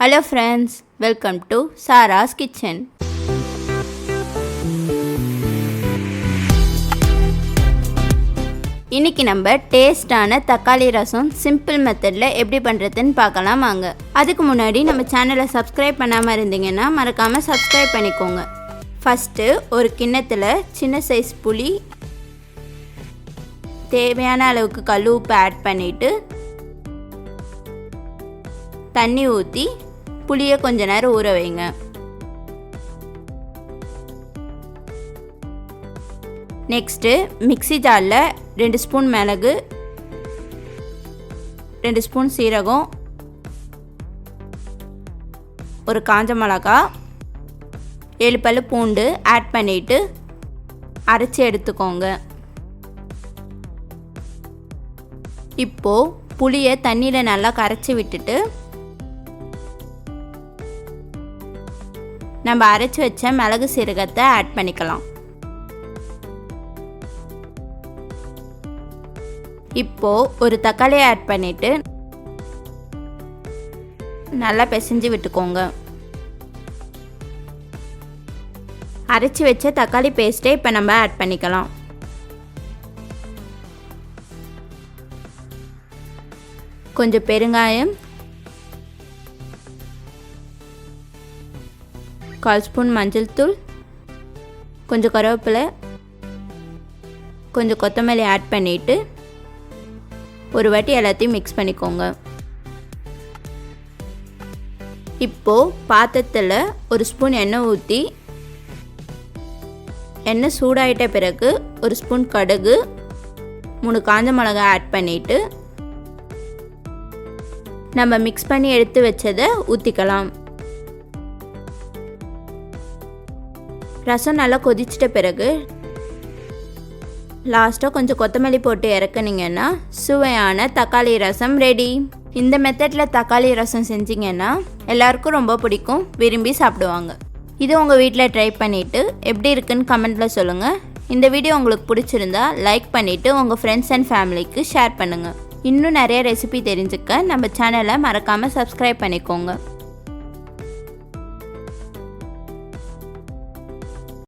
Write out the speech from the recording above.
Hello friends welcome to Sara's kitchen இன்னைக்கு நம்ம டேஸ்டான தக்காளி ரசம் சிம்பிள் மெத்தடில் எப்படி பண்ணுறதுன்னு பார்க்கலாம் வாங்க. அதுக்கு முன்னாடி நம்ம சேனலை சப்ஸ்கிரைப் பண்ணாமல் இருந்தீங்கன்னா மறக்காமல் சப்ஸ்கிரைப் பண்ணிக்கோங்க. ஃபஸ்ட்டு ஒரு கிண்ணத்தில் சின்ன சைஸ் புளி தேவையான அளவுக்கு கல் உப்பு ஆட் பண்ணிவிட்டு தண்ணி ஊற்றி புளியை கொஞ்ச நேரம் ஊற வைங்க. நெக்ஸ்ட்டு மிக்ஸி ஜாரில் ரெண்டு ஸ்பூன் மிளகு ரெண்டு ஸ்பூன் சீரகம் ஒரு காஞ்ச மிளகா ஏழு பல் பூண்டு ஆட் பண்ணிவிட்டு அரைச்சி எடுத்துக்கோங்க. இப்போது புளியை தண்ணியில் நல்லா கரைச்சி விட்டுட்டு நம்ம அரைச்சி வச்ச மிளகு சீரகத்தை ஆட் பண்ணிக்கலாம். இப்போ ஒரு தக்காளியை ஆட் பண்ணிட்டு நல்லா பிசைஞ்சு விட்டுக்கோங்க. அரைச்சி வச்ச தக்காளி பேஸ்ட்டை இப்போ நம்ம ஆட் பண்ணிக்கலாம். கொஞ்சம் பெருங்காயம் கால் ஸ்பூன் மஞ்சள் தூள் கொஞ்சம் கருவேப்பிலை கொஞ்சம் கொத்தமல்லி ஆட் பண்ணிவிட்டு ஒரு வாட்டி எல்லாத்தையும் மிக்ஸ் பண்ணிக்கோங்க. இப்போது பாத்திரத்தில் ஒரு ஸ்பூன் எண்ணெய் ஊற்றி எண்ணெய் சூடாயிட்ட பிறகு ஒரு ஸ்பூன் கடுகு மூணு காஞ்ச மிளகாய் ஆட் பண்ணிவிட்டு நம்ம மிக்ஸ் பண்ணி எடுத்து வச்சதை ஊற்றிக்கலாம் ரசம் நல்லா கொதிச்சிட்ட பிறகு லாஸ்ட்டாக கொஞ்சம் கொத்தமல்லி போட்டு இறக்குனீங்கன்னா சுவையான தக்காளி ரசம் ரெடி இந்த மெத்தடில் தக்காளி ரசம் செஞ்சிங்கன்னா எல்லாருக்கும் ரொம்ப பிடிக்கும். விரும்பி சாப்பிடுவாங்க. இது உங்கள் வீட்டில் ட்ரை பண்ணிவிட்டு எப்படி இருக்குன்னு கமெண்ட்டில் சொல்லுங்கள் இந்த வீடியோ உங்களுக்கு பிடிச்சிருந்தா லைக் பண்ணிவிட்டு உங்கள் ஃப்ரெண்ட்ஸ் அண்ட் ஃபேமிலிக்கு ஷேர் பண்ணுங்கள் இன்னும் நிறைய ரெசிபி தெரிஞ்சுக்க நம்ம சேனலை மறக்காமல் சப்ஸ்கிரைப் பண்ணிக்கோங்க.